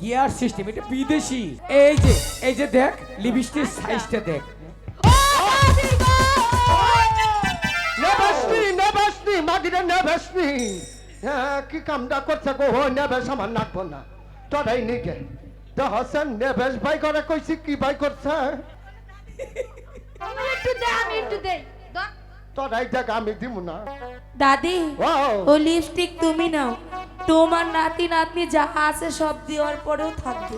Gear system এটা বিদেশি। এই যে এই যে দেখ লিপস্টিক সাইজটা দেখ। হ্যাঁ কি কামটা করছে গো হো নেবেশ আমার নাকবো না। তোরাই নিকে তো হাসান নেবেশ ভাই করে কইছি কি ভাই করছে? আমি একটু দে আমি একটু দে। তোরাই দেখ আমি দিব না। দাদি ও লিপস্টিক তুমি নাও। তোমার নাতি নাতনি যা আছে সব দেওয়ার পরেও থাকবে।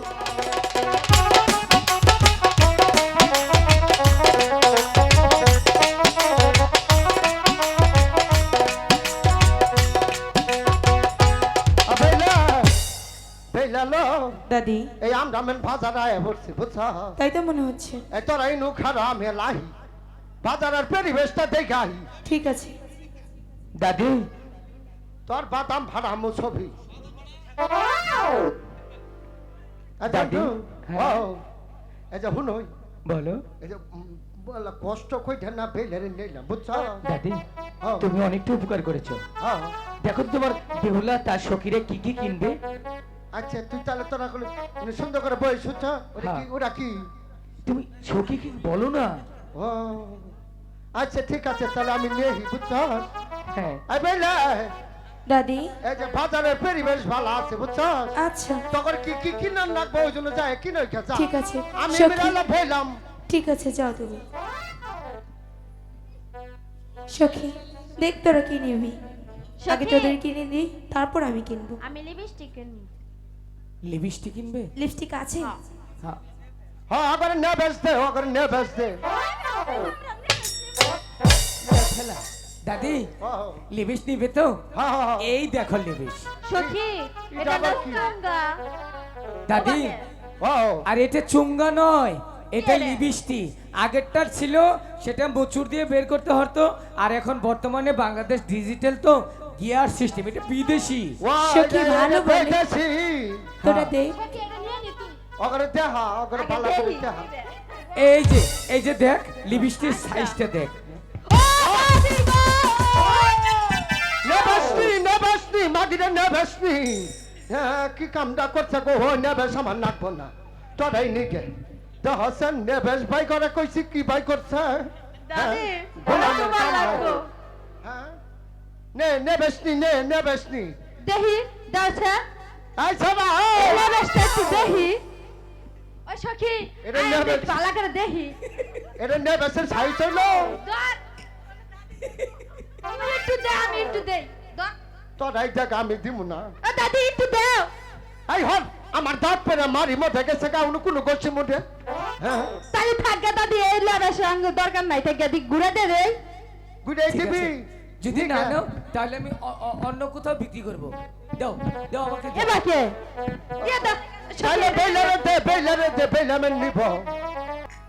দাদি। এই আমরা মেন বাজার আয় পড়ছি বুঝছ? তাই তো মনে হচ্ছে। এই লাহি বাজারের পরিবেশটা ঠিক আছে। দাদি তোর বাদাম ভাড়া মো ছবি। হ্যাঁ। এই যে শুনই বলো। এই যে কষ্ট কইটা না বেলেরে নিলাম বুঝছ? দাদি। তুমি অনেকটা উপকার করেছ। দেখো তোমার বেহুলা তার সখীরে কি কি কিনবে? আচ্ছা তুই তাহলে তোরা মানে সুন্দর করে বই শুনছ? ওরা কি হ্যাঁ। ওরা কি? তুমি সখী কি বলো না? ও আচ্ছা ঠিক আছে তাহলে আমি নেই বুঝছ? হ্যাঁ। দাদি এই যে বাজারের পরিবেশ ভালো আছে বুঝছ আচ্ছা তখন কি কি কিনার লাগবে ওই জন্য যায় কিনে যা ঠিক আছে আমি সখী ভইলাম ঠিক আছে যাও তুমি সখী দেখ তোরা কি নিবি আগে তোদের কিনে দিই তারপর আমি কিনবো আমি লিপস্টিক কিনি লিপস্টিক কিনবে লিপস্টিক আছে হ্যাঁ হ্যাঁ আবার নে বেচতে আবার নে বেচতে খেলা দাদি লিবিস নিবে তো? হ্যাঁ হ্যাঁ, হ্যাঁ। এই দেখো লিবিস সখী এটা কি? দাদি ও আর এটা চুঙ্গা নয় এটা লিবিস্টি আগেরটার ছিল সেটা বছর দিয়ে বের করতে হতো আর এখন বর্তমানে বাংলাদেশ ডিজিটাল তো গিয়ার সিস্টেম এটা বিদেশি। সখী ভালো হ্যাঁ। দেহা, আগে করে দেহা। এই যে এই যে দেখ লিবিস্টির সাইজটা দেখ। নে মাগিরে নে। বেচনি। হ্যাঁ, কি কামটা করছে গো হো নে বেচ আমার নাকবো না তোরাই নিকে তো হাসান নে বেচ ভাই করে কইছি কি ভাই করছে? দাদি হ্যাঁ, হয়। হ্যাঁ? নে নে বেচনি নে। নে বেচনি দেখি দাওছে আই সবা এলা বেশটা একটু দেখি ওই সখী এটা নিয়ে পালা করে দেখি এটা নে বেচের সাইজ আমি একটু দে আমি একটু দে ধর তোরাই দেখ আমি দিব না। দাদি একটু দাও। এই হল আমার দাঁত পেরে মারি মধ্যে গেছে গা উনি কোনো গোষ্ঠী মধ্যে। তাহলে থাকা দাদি এই লড়ার সঙ্গে দরকার নাই থেকে দিক ঘুরে দে রে। দিবি। যদি না নাও তাহলে আমি অ- অ- অন্য কোথাও বিক্রি করব। দাও দাও আমাকে দাও। এবাকে ইয়া দা তাহলে বেলারে দে বেলারে দে বেলামে নিব।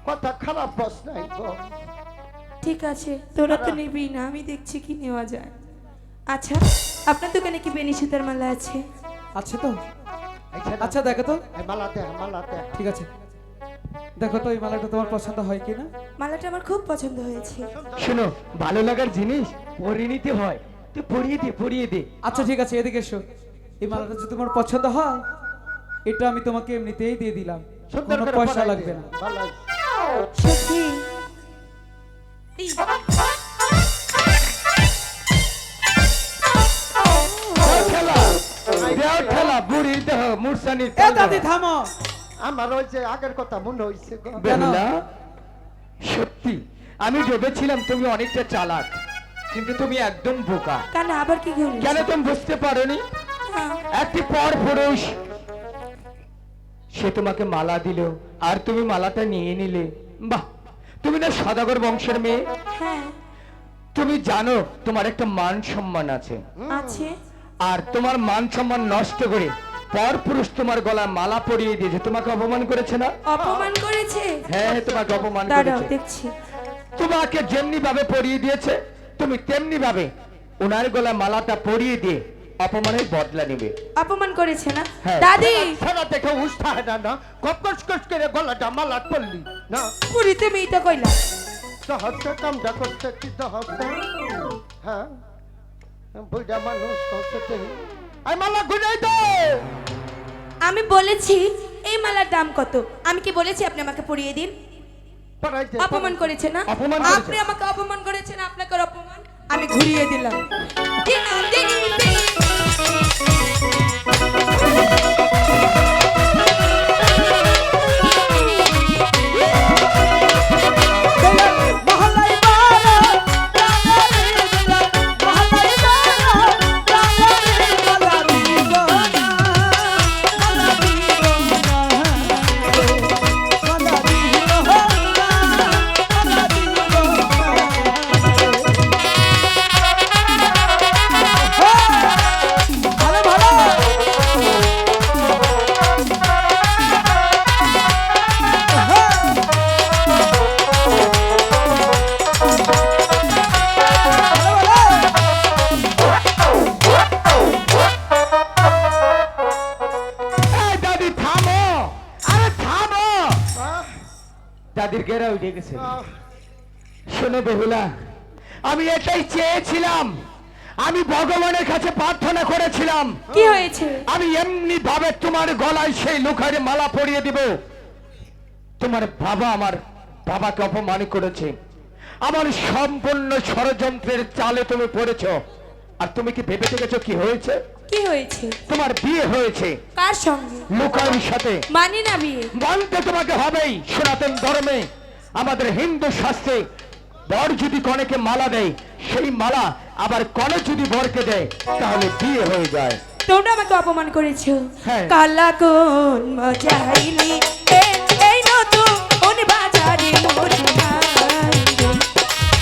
কথা খারাপ নাই গো ঠিক আছে তোরা তো নিবি না আমি দেখছি কি নেওয়া যায়। আচ্ছা। আপনার দোকানে কি বেনি সুতার মালা আছে? আছে তো। আচ্ছা দেখো তো। এই মালা দে মালা দে ঠিক আছে। দেখো তো এই মালাটা তোমার পছন্দ হয় কি না? মালাটা আমার খুব পছন্দ হয়েছে। শোনো ভালো লাগার জিনিস পরিয়ে হয়। তুই পরিয়ে দে পরিয়ে দে। আচ্ছা ঠিক আছে এদিকে এসো। এই মালাটা যদি তোমার পছন্দ হয় এটা আমি তোমাকে এমনিতেই দিয়ে দিলাম। কোনো পয়সা লাগবে। না। ভালো মুরসানির এ দাদি থামো। আমার ওই যে আগের কথা মনে হইছে গো। বেহুলা সত্যি আমি ভেবেছিলাম তুমি অনেকটা চালাক কিন্তু তুমি একদম বোকা। কেন আবার কি কেন তুমি বুঝতে পারোনি? একটি পর পুরুষ সে তোমাকে মালা দিল আর তুমি মালাটা নিয়ে নিলে। বাহ তুমি না সদাগর বংশের মেয়ে? হ্যাঁ। তুমি জানো তোমার একটা মান সম্মান আছে। আছে? আর তোমার মান সম্মান নষ্ট করে পর পুরুষ তোমার গলা মালা পরিয়ে দিয়েছে। তোমাকে অপমান করেছে না? অপমান করেছে? হ্যাঁ তোমাকে অপমান করেছে। দেখছি। তোমাকে যেমনি ভাবে পরিয়ে দিয়েছে তুমি তেমনি ভাবে ওনার গলায় মালাটা পরিয়ে দিয়ে অপমানের বদলা নেবে। অপমান করেছে না? হ্যাঁ। দাদি! সারা দেখে উষ্ঠা না না? কপ কস করে গলাটা মালা পড়লি না? পুরি তুমি তো কইলা। হচ্ছে কামটা করছে কি তো হ্যাঁ? বুঝা মানুষ করছে আই মালা গুনাই দে। আমি বলেছি এই মালার দাম কত? আমি কি বলেছি আপনি আমাকে পরিয়ে দিন? অপমান করেছে না? আপনি আমাকে অপমান করেছেন আপনাকে অপমান? আমি ঘুরিয়ে দিলাম। দিলাম, দাদির গেরা উঠে গেছে। শোনো বেহুলা আমি এটাই চেয়েছিলাম। আমি ভগবানের কাছে প্রার্থনা করেছিলাম। কি হয়েছে? আমি এমনি ভাবে তোমার গলায় সেই লুখারে মালা পরিয়ে দিব। তোমার বাবা আমার বাবাকে অপমান করেছে। আমার সম্পূর্ণ ষড়যন্ত্রের চালে তুমি পড়েছ। আর তুমি কি ভেবে দেখেছ কি হয়েছে? কি হয়েছে? তোমার বিয়ে হয়েছে। কার সঙ্গে? লুকারির সাথে। মানি না বিয়ে? মানতে তোমাকে হবেই সনাতন ধর্মে। আমাদের হিন্দু শাস্ত্রে বর যদি কনেকে মালা দেয় সেই মালা আবার কনে যদি বরকে দেয় তাহলে বিয়ে হয়ে যায়। তোমরা আমাকে অপমান করেছ। হ্যাঁ। কালা কোন মজাইলি এই এই নতুন বাজারে মোর